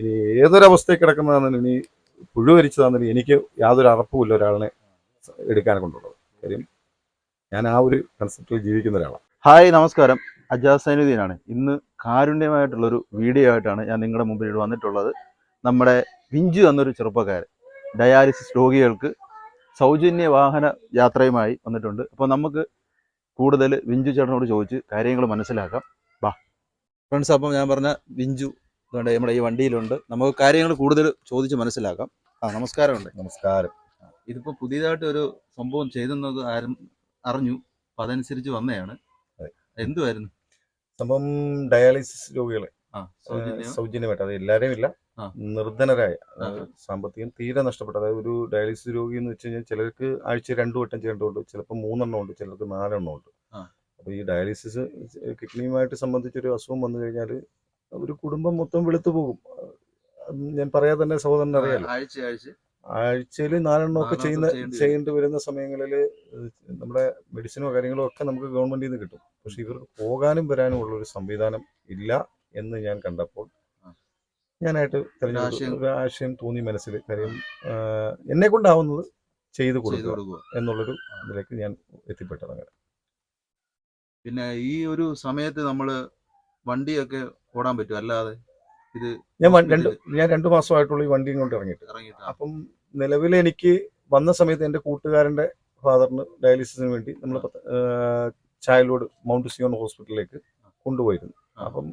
ഇനി ഏതൊരവസ്ഥയിൽ കിടക്കുന്നതാണെങ്കിലും ഇനി പുഴുവരിച്ചതാണെങ്കിലും എനിക്ക് യാതൊരു അറപ്പുമില്ല ഒരാളിനെ എടുക്കാൻ കൊണ്ടുള്ളത് കാര്യം ഞാൻ ആ ഒരു കൺസെപ്റ്റിൽ ജീവിക്കുന്ന ഒരാളാണ്. ഹായ് നമസ്കാരം. അജാസ് സൈനുദ്ദീനാണ്. ഇന്ന് കാരുണ്യമായിട്ടുള്ളൊരു വീഡിയോ ആയിട്ടാണ് ഞാൻ നിങ്ങളുടെ മുമ്പിൽ ഇവിടെ വന്നിട്ടുള്ളത്. നമ്മുടെ വിഞ്ചു എന്നൊരു ചെറുപ്പക്കാരൻ ഡയാലിസിസ് രോഗികൾക്ക് സൗജന്യ വാഹന യാത്രയുമായി വന്നിട്ടുണ്ട്. അപ്പോൾ നമുക്ക് കൂടുതൽ വിഞ്ചു ചേട്ടനോട് ചോദിച്ച് കാര്യങ്ങൾ മനസ്സിലാക്കാം. ബാ. ഫ്രണ്ട്സ് അപ്പം ഞാൻ പറഞ്ഞ വിഞ്ചു ഇതുകൊണ്ട് നമ്മുടെ ഈ വണ്ടിയിലുണ്ട്. നമുക്ക് കാര്യങ്ങൾ കൂടുതൽ ചോദിച്ച് മനസ്സിലാക്കാം. ആ നമസ്കാരമുണ്ട്. നമസ്കാരം. ഇതിപ്പോൾ പുതിയതായിട്ട് ഒരു സംഭവം ചെയ്തെന്നത് ആരും അറിഞ്ഞു. അപ്പം അതനുസരിച്ച് വന്നതാണ് എന്തുമായിരുന്നു സംഭവം ഡയാലിസിസ് രോഗികളെ. സൗജന്യമായിട്ട്. അത് എല്ലാവരെയും ഇല്ല. നിർധനരായ സാമ്പത്തികം തീരെ നഷ്ടപ്പെട്ട അതായത് ഒരു ഡയാലിസിസ് രോഗി എന്ന് വെച്ച് കഴിഞ്ഞാൽ ചിലർക്ക് ആഴ്ച രണ്ടു വട്ടം ചെയ്യേണ്ടതുണ്ട്. ചിലപ്പോൾ മൂന്നെണ്ണം ഉണ്ട് ചിലർക്ക് നാലെണ്ണം ഉണ്ട്. അപ്പൊ അപ്പോൾ ഈ ഡയാലിസിസ് കിഡ്നിയുമായിട്ട് സംബന്ധിച്ചൊരു അസുഖം വന്നു കഴിഞ്ഞാൽ ഒരു കുടുംബം മൊത്തം വെളുത്തു പോകും. ഞാൻ പറയാതെ തന്നെ സഹോദരൻ അറിയാലോ? ആഴ്ച ആഴ്ച. ആഴ്ചയിൽ നാലെണ്ണം ഒക്കെ ചെയ്യുന്ന ചെയ്യേണ്ടി വരുന്ന സമയങ്ങളിൽ നമ്മുടെ മെഡിസിനോ കാര്യങ്ങളോ ഒക്കെ നമുക്ക് ഗവൺമെന്റിൽ നിന്ന് കിട്ടും. പക്ഷെ ഇവർക്ക് പോകാനും വരാനും ഉള്ള ഒരു സംവിധാനം ഇല്ല എന്ന് ഞാൻ കണ്ടപ്പോൾ ഞാനായിട്ട് ആശയം- തെരഞ്ഞെടുത്ത ആശയം തോന്നി മനസ്സിൽ കാര്യം എന്നെ കൊണ്ടാവുന്നത് ചെയ്തു കൊടുക്കുക എന്നുള്ളൊരു ഇതിലേക്ക് ഞാൻ എത്തിപ്പെട്ടത് അങ്ങനെ പിന്നെ ഈ ഒരു സമയത്ത് നമ്മൾ വണ്ടിയൊക്കെ ഓടാൻ പറ്റും. അല്ലാതെ ഇത് ഞാൻ രണ്ട് ഞാൻ രണ്ടു മാസമായിട്ടുള്ള ഈ വണ്ടിയും കൊണ്ട് ഇറങ്ങിയിട്ട്. ഇറങ്ങിയിട്ട്. അപ്പം നിലവിൽ എനിക്ക് വന്ന സമയത്ത് എന്റെ കൂട്ടുകാരന്റെ ഫാദറിന് ഡയാലിസിസിന് വേണ്ടി നമ്മൾ ചായലോട് മൗണ്ട് സിയോൺ ഹോസ്പിറ്റലിലേക്ക് കൊണ്ടുപോയിരുന്നു. അപ്പം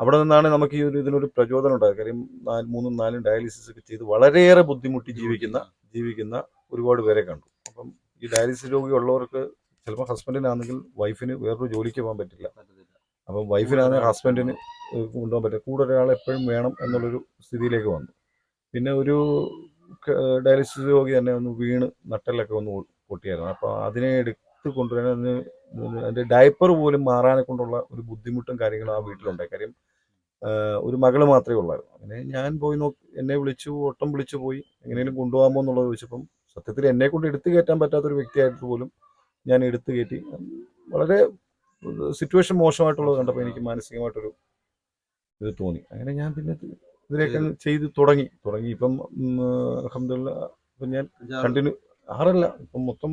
അവിടെ നിന്നാണ് നമുക്ക് ഈ ഒരു ഇതിനൊരു പ്രചോദനം ഉണ്ടായത്. കാര്യം നാല് മൂന്നും നാലും ഡയാലിസിസ് ഒക്കെ ചെയ്ത് വളരെയേറെ ബുദ്ധിമുട്ടി ജീവിക്കുന്ന ജീവിക്കുന്ന. ഒരുപാട് പേരെ കണ്ടു. അപ്പം ഈ ഡയാലിസിസ് രോഗി ഉള്ളവർക്ക് ചിലപ്പോൾ ഹസ്ബൻഡിനാണെങ്കിൽ വൈഫിന് വേറൊരു ജോലിക്ക് പോകാൻ പറ്റില്ല. അപ്പം ഒരാൾ ഹസ്ബൻഡിന് കൊണ്ടുപോകാൻ പറ്റും കൂടെ ഒരാൾ എപ്പോഴും വേണം എന്നുള്ളൊരു സ്ഥിതിയിലേക്ക് വന്നു. പിന്നെ ഒരു ഡയാലിസിസ് രോഗി തന്നെ ഒന്ന് വീണ് നട്ടലൊക്കെ ഒന്ന് പൊട്ടിയായിരുന്നു. അപ്പോൾ അതിനെ എടുത്ത് കൊണ്ടുവരാൻ അതിന് അതിന്റെ ഡയപ്പർ പോലും മാറാനെ കൊണ്ടുള്ള ഒരു ബുദ്ധിമുട്ടും കാര്യങ്ങളും ആ വീട്ടിലുണ്ടായി. കാര്യം ഒരു മകൾ മാത്രമേ ഉള്ളായിരുന്നു. അങ്ങനെ ഞാൻ പോയി നോക്കി എന്നെ വിളിച്ചു ഓട്ടം വിളിച്ചു പോയി. എങ്ങനെയും കൊണ്ടുപോകാമോ എന്നുള്ളത് ചോദിച്ചപ്പം സത്യത്തിൽ എന്നെ കൊണ്ട് എടുത്തു കയറ്റാൻ പറ്റാത്തൊരു വ്യക്തിയായിട്ട് പോലും ഞാൻ എടുത്തു കയറ്റി. വളരെ സിറ്റുവേഷൻ മോശമായിട്ടുള്ളത് കണ്ടപ്പോൾ എനിക്ക് മാനസികമായിട്ടൊരു ഇത് തോന്നി. അങ്ങനെ ഞാൻ പിന്നെ ഇത് ഇതിലേക്ക് ചെയ്ത് തുടങ്ങി. തുടങ്ങി. ഇപ്പം അഹമ്മദില്ല ഇപ്പം ഞാൻ കണ്ടിന്യൂ ആറല്ല. ഇപ്പം മൊത്തം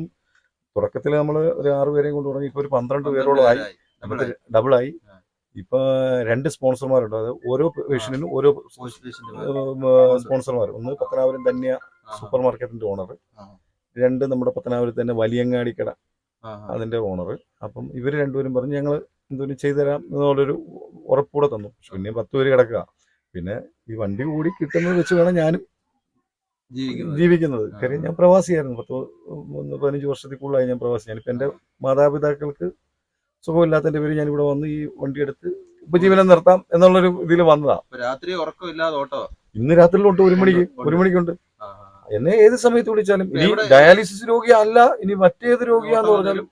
തുടക്കത്തിൽ നമ്മൾ ഒരു ആറ് പേരെയും കൊണ്ട് തുടങ്ങി. ഇപ്പോൾ ഒരു പന്ത്രണ്ട് പന്ത്രണ്ട് പേരോളം ആയി. പേരായി. ഡബിളായി. ഡബിൾ ആയി. ആ. ഇപ്പൊ രണ്ട് സ്പോൺസർമാരുണ്ട്. അത് ഓരോ പേഷ്യന്റിനും ഓരോ. സ്പോൺസർമാർ ഒന്ന് പത്തനാപുരം ധന്യ ആഹാ. സൂപ്പർ മാർക്കറ്റിന്റെ ഓണർ രണ്ട് നമ്മുടെ പത്തനാപുരത്ത് തന്നെ വലിയങ്ങാടി കട ആഹാ. അതിന്റെ ഓണർ അപ്പം ഇവർ രണ്ടുപേരും പറഞ്ഞ് ഞങ്ങൾ എന്തെങ്കിലും ചെയ്തു തരാം എന്നുള്ളൊരു ഉറപ്പൂടെ തന്നു. പിന്നെ പത്ത് പേര് കിടക്കുക. പിന്നെ ഈ വണ്ടി കൂടി കിട്ടുന്നത് വെച്ച് വേണം ഞാനും ജീവിക്കുന്നത്. കാര്യം ഞാൻ പ്രവാസിയായിരുന്നു. പത്ത് ഒന്ന് പതിനഞ്ച് വർഷത്തിൽ കൂടുതലായി ഞാൻ പ്രവാസി. ഞാനിപ്പോൾ എന്റെ മാതാപിതാക്കൾക്ക് സുഖമില്ലാത്തതിന്റെ പേര് ഞാൻ ഇവിടെ വന്ന് ഈ വണ്ടി എടുത്ത് ഉപജീവനം നിർത്താം എന്നുള്ളൊരു ഇതിൽ വന്നതാ. രാത്രി ഉറക്കം ഇല്ലാതെ ഓട്ടോ. ഇന്ന് രാത്രിയിലോട്ട് ഒരു മണിക്ക് ഒരു മണിക്കുണ്ട്. എന്നെ ഏത് സമയത്ത് വിളിച്ചാലും ഇനി ഡയാലിസിസ് രോഗിയല്ല ഇനി മറ്റേത് രോഗിയാന്ന് പറഞ്ഞാലും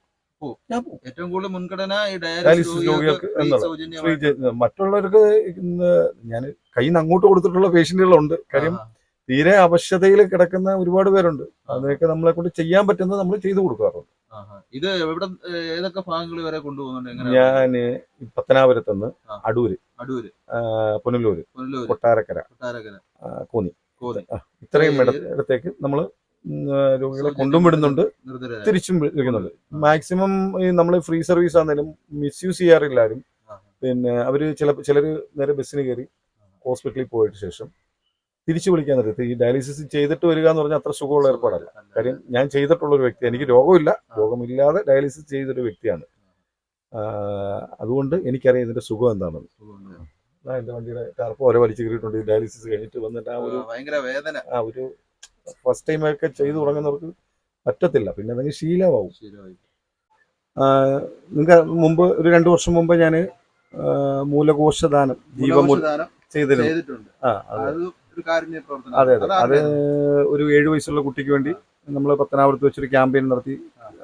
ഞാൻ ഏറ്റവും കൂടുതൽ മുൻഗണന ഈ ഡയാലിസിസ് രോഗികൾക്ക് എന്നുള്ളത്. മറ്റുള്ളവർക്ക് ഞാൻ കയ്യിൽ നിന്ന് അങ്ങോട്ട് കൊടുത്തിട്ടുള്ള പേഷ്യന്റുകളുണ്ട്. കാര്യം. തീരെ അവശതയിൽ കിടക്കുന്ന ഒരുപാട് പേരുണ്ട്. അതിനൊക്കെ നമ്മളെ കൊണ്ട് ചെയ്യാൻ പറ്റുന്നത് നമ്മൾ ചെയ്തു കൊടുക്കാറുണ്ട്. ഇത് എവിടെ ഏതൊക്കെ ഭാഗങ്ങൾ വരെ കൊണ്ടുപോകുന്നുണ്ട്? ഈ പത്തനാപുരത്തുനിന്ന്. അടൂര് അടൂര്. പുനലൂര് കൊട്ടാരക്കര കൊട്ടാരക്കര. കോന്നി. ഇത്രയും ഇടത്തേക്ക് നമ്മൾ രോഗികളെ കൊണ്ടും വിടുന്നുണ്ട് തിരിച്ചും വിളിക്കുന്നുണ്ട്. മാക്സിമം ഈ നമ്മൾ ഫ്രീ സർവീസ് ആണെങ്കിലും മിസ്യൂസ് ചെയ്യാറില്ലാരും. പിന്നെ അവർ ചില ചിലർ നേരെ ബസ്സിന് കയറി ഹോസ്പിറ്റലിൽ പോയിട്ട് ശേഷം തിരിച്ചു വിളിക്കാൻ നിർത്തി. ഈ ഡയാലിസിസ് ചെയ്തിട്ട് വരിക എന്ന് പറഞ്ഞാൽ അത്ര സുഖമുള്ള ഏർപ്പാടല്ല. കാര്യം ഞാൻ ചെയ്തിട്ടുള്ള ഒരു വ്യക്തി എനിക്ക് രോഗമില്ല. രോഗമില്ലാതെ ഡയാലിസിസ് ചെയ്തൊരു വ്യക്തിയാണ്. അതുകൊണ്ട് എനിക്കറിയാം ഇതിന്റെ സുഖം എന്താണെന്ന്. എന്റെ വണ്ടിയുടെ ടാർപ്പ് ഓരോ വലിച്ചു കയറിയിട്ടുണ്ട് ഡയാലിസിസ് കഴിഞ്ഞിട്ട് വന്നിട്ട് ആ ഒരു ഭയങ്കര വേദന. ആ ഒരു ഫസ്റ്റ് ടൈം ഒക്കെ ചെയ്തു തുടങ്ങുന്നവർക്ക് പറ്റത്തില്ല. പിന്നെ എന്തെങ്കിലും ശീലമാവും. നിങ്ങൾക്ക് മുമ്പ് ഒരു രണ്ടു വർഷം മുമ്പ് ഞാൻ മൂലകോശദാനം ജീവമൂല ചെയ്തിട്ടുണ്ട്. ആ അതെ അതെ. അത് ഒരു ഏഴു വയസ്സുള്ള കുട്ടിക്ക് വേണ്ടി നമ്മൾ പത്തനാപുരത്ത് വെച്ചൊരു ക്യാമ്പയിൻ നടത്തി.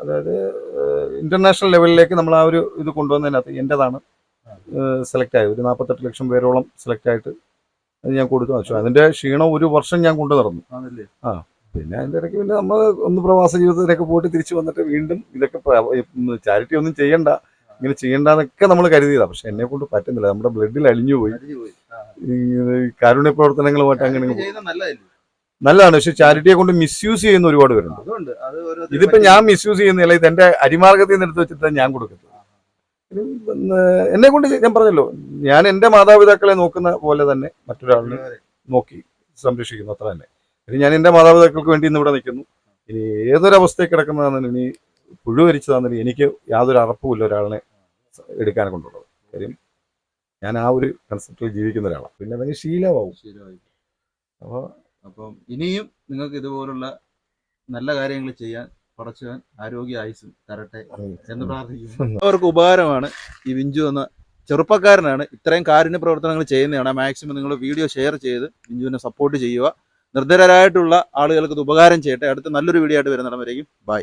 അതായത് ഇന്റർനാഷണൽ ലെവലിലേക്ക് നമ്മൾ ആ ഒരു ഇത് കൊണ്ടുവന്നതിനകത്ത് എന്റെതാണ് സെലക്ട് ആയത് ഒരു നാൽപ്പത്തെട്ട് ലക്ഷം പേരോളം സെലക്ട് ആയിട്ട് അത് ഞാൻ കൊടുത്തു വെച്ചു. അതിന്റെ ക്ഷീണം ഒരു വർഷം ഞാൻ കൊണ്ടു നടന്നു. ആ പിന്നെ അതിന്റെ ഇടയ്ക്ക് പിന്നെ നമ്മൾ ഒന്ന് പ്രവാസ ജീവിതത്തിലൊക്കെ പോയിട്ട് തിരിച്ചു വന്നിട്ട് വീണ്ടും ഇതൊക്കെ ചാരിറ്റി ഒന്നും ചെയ്യണ്ട. ഇങ്ങനെ ചെയ്യണ്ടെന്നൊക്കെ നമ്മൾ കരുതിയതാ. പക്ഷെ എന്നെ കൊണ്ട് പറ്റുന്നില്ല. നമ്മുടെ ബ്ലഡിൽ അലിഞ്ഞു പോയി. കാരുണ്യ പ്രവർത്തനങ്ങളുമായിട്ട് അങ്ങനെ അങ്ങ് നല്ലതാണ്. പക്ഷെ ചാരിറ്റിയെ കൊണ്ട് മിസ്യൂസ് ചെയ്യുന്ന ഒരുപാട് പേരുണ്ട്. ഇതിപ്പോ ഞാൻ മിസ്യൂസ് ചെയ്യുന്നില്ല. ഇത് എന്റെ അരിമാർഗത്തിൽ നിന്ന് എടുത്ത് വെച്ചിട്ട് ഞാൻ കൊടുക്കുന്നത്. എന്നെ കൊണ്ട് ഞാൻ പറഞ്ഞല്ലോ ഞാൻ എന്റെ മാതാപിതാക്കളെ നോക്കുന്ന പോലെ തന്നെ മറ്റൊരാളിനെ നോക്കി സംരക്ഷിക്കുന്നു അത്ര തന്നെ. ഇനി ഞാൻ എന്റെ മാതാപിതാക്കൾക്ക് വേണ്ടി ഇന്ന് ഇവിടെ നിൽക്കുന്നു. ഇനി ഏതൊരവസ്ഥയിൽ കിടക്കുന്നതാണെന്ന് ഇനി പുഴുവരിച്ചതാണെങ്കിലും എനിക്ക് യാതൊരു അറപ്പുമില്ല ഒരാളിനെ എടുക്കാനെ കൊണ്ടുള്ളത് കാര്യം ഞാൻ ആ ഒരു കൺസെപ്റ്റിൽ ജീവിക്കുന്ന ഒരാളാണ്. പിന്നെ അതെങ്കിൽ ശീലമാവും. അപ്പോൾ അപ്പം ഇനിയും നിങ്ങൾക്ക് ഇതുപോലുള്ള നല്ല കാര്യങ്ങൾ ചെയ്യാൻ പടച്ചവൻ ആരോഗ്യ ആയുസും തരട്ടെ എന്ന് പ്രാർത്ഥിക്കുന്നു. അവർക്ക് ഉപകാരമാണ് ഈ വിഞ്ചു എന്ന ചെറുപ്പക്കാരനാണ്. ഇത്രയും കാരുണ്യ പ്രവർത്തനങ്ങൾ ചെയ്യുന്നതാണ്. മാക്സിമം നിങ്ങൾ വീഡിയോ ഷെയർ ചെയ്ത് വിഞ്ചുവിനെ സപ്പോർട്ട് ചെയ്യുക. നിർദ്ധരായിട്ടുള്ള ആളുകൾക്ക് ഇത് ഉപകാരം ചെയ്യട്ടെ. അടുത്ത നല്ലൊരു വീഡിയോ ആയിട്ട് വരുന്നിടം വരെയും ബൈ